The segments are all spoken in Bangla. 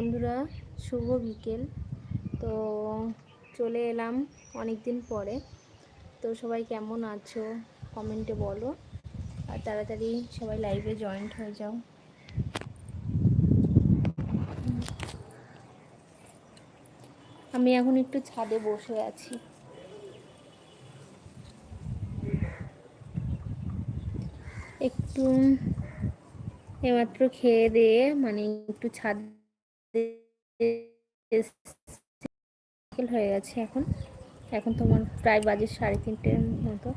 বন্ধুরা, শুভ বিকেল। তো চলে এলাম অনেক দিন পরে। তো সবাই কেমন আছো? কমেন্টে বলো। আর তাড়াতাড়ি সবাই লাইভে জয়েন্ট হয়ে যাও। আমি এখন একটু ছাদে বসে আছি। একটু এমাত্র খেয়ে দিয়ে মানে একটু ছাদ হয়ে গেছে এখন। এখন তোমার প্রায় বাজে সাড়ে তিনটের মতো।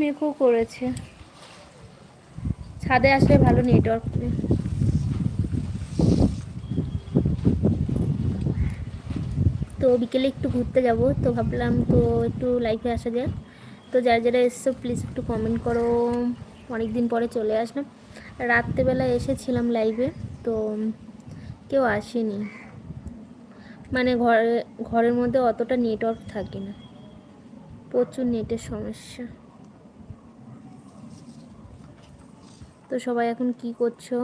মেঘও করেছে। ছাদে আসলে ভালো নেটওয়ার্ক তো বিকেলে একটু ঘুরতে যাব। তো ভাবলাম তো একটু লাইফে আসা যাক। তো যারা যারা এসছো প্লিজ একটু কমেন্ট করো। অনেক দিন পরে চলে আসলাম। রাত্রেবেলা এসেছিলাম লাইভে তো কেউ আসেনি। মানে ঘরে, ঘরের মধ্যে অতটা নেটওয়ার্ক থাকে না। প্রচুর নেটের সমস্যা। তো সবাই এখন কি করছ?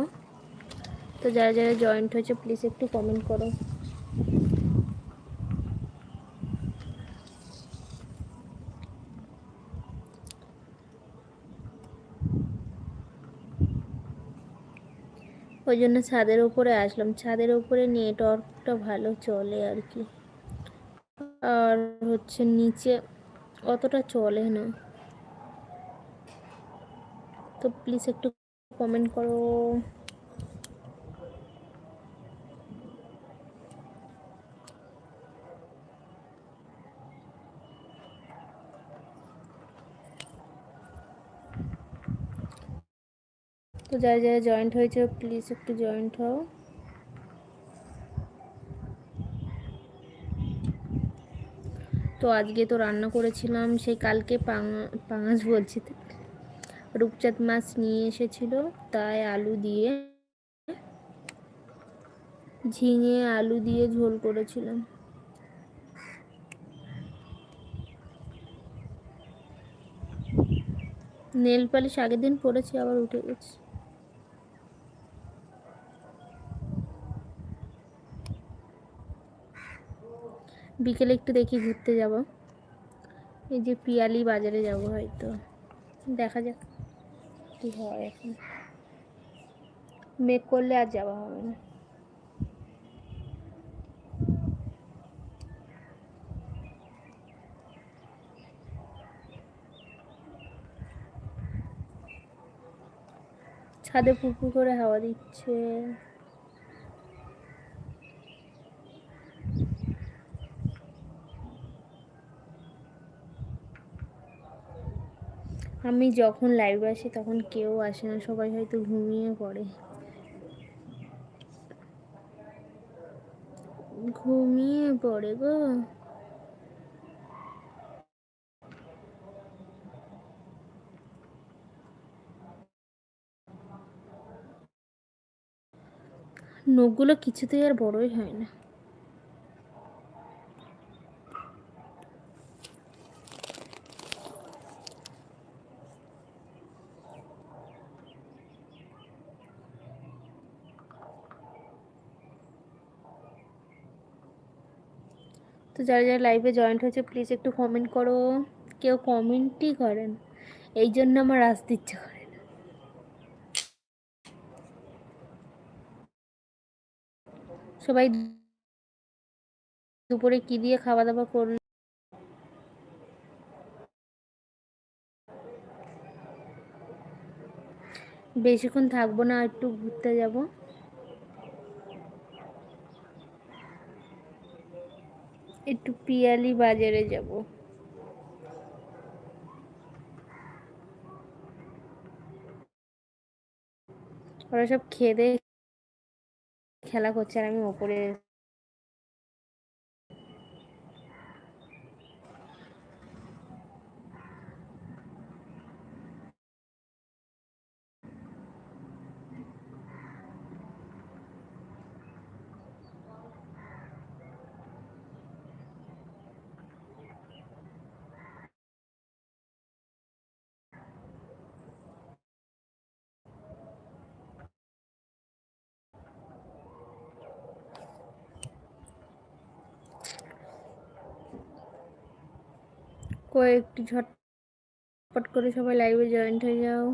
তো যারা যারা জয়েন্ট হয়েছে প্লিজ একটু কমেন্ট করো। ওই জন্য ছাদের উপরে আসলাম। ছাদের উপরে নেটওয়ার্কটা ভালো চলে আর কি। আর হচ্ছে নিচে অতটা চলে না। তো প্লিজ একটু কমেন্ট করো। তো যারা যারা জয়েন্ট হয়েছে প্লিজ একটু জয়েন্ট হও। তো আজকে তো রান্না করেছিলাম সেই কালকে পাঙাশ বলছি। রূপচাঁদ মাছ নিয়ে এসেছিল, তাই আলু দিয়ে ঝিঙে, আলু দিয়ে ঝোল করেছিলাম। নেল পালিশ আগের দিন পরেছি, আবার উঠে গেছে। বিকেলে একটু দেখি ঘুরতে যাব। এই যে পিয়ালি বাজারে যাব হয়তো। দেখা যাক কি হয় এখন। মেক করলে আর যাওয়া হবে না। ছাদে পুকুর করে হাওয়া দিচ্ছে। আমি যখন লাইভে আসি তখন কেউ আসে না, সবাই হয়তো ঘুমিয়ে পড়ে। ঘুমিয়ে পড়ে গো। নখগুলো কিছুতেই আর বড়ই হয় না। তো যারা যারা লাইভে জয়েন্ট হয়েছে প্লিজ একটু কমেন্ট করো। কেউ কমেন্টই করেন এই জন্য আমার আসতে ইচ্ছে করে না। সবাই দুপুরে কি দিয়ে খাওয়া দাওয়া করল? বেশিক্ষণ থাকব না, একটু ঘুরতে যাব। একটু পিয়ালি বাজারে যাব। ওরা সব খেয়ে খেলা করছে আর আমি ওপরে কয়েকটি ঝটপট করে সবাই লাইভে জয়েন্ট হয়ে যাও।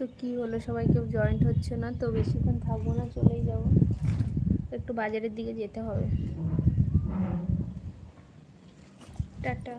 তো কি হলো? সবাই কেউ জয়েন্ট হচ্ছে না, তো বেশিক্ষণ থাকব না, চলেই যাব। একটু বাজারের দিকে যেতে হবে। টাটা।